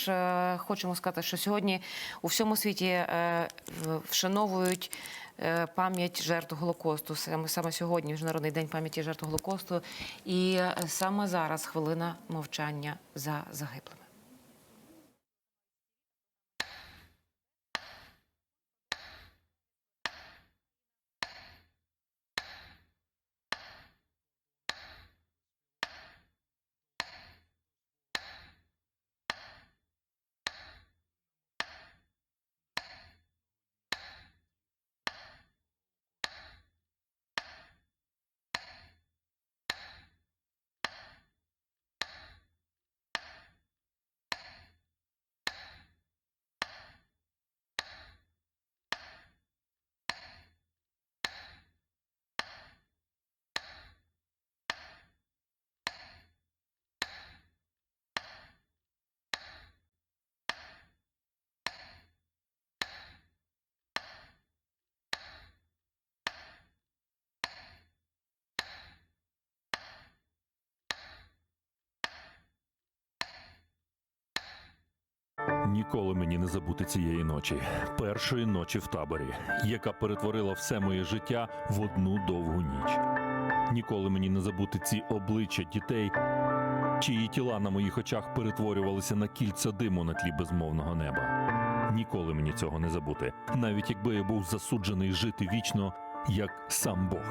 також е, хочемо сказати, що сьогодні у всьому світі е, вшановують е, пам'ять жертв Голокосту. Саме, саме сьогодні, Міжнародний день пам'яті жертв Голокосту. І саме зараз хвилина мовчання за загиблими. Ніколи мені не забути цієї ночі, першої ночі в таборі, яка перетворила все моє життя в одну довгу ніч. Ніколи мені не забути ці обличчя дітей, чиї тіла на моїх очах перетворювалися на кільця диму на тлі безмовного неба. Ніколи мені цього не забути, навіть якби я був засуджений жити вічно, як сам Бог.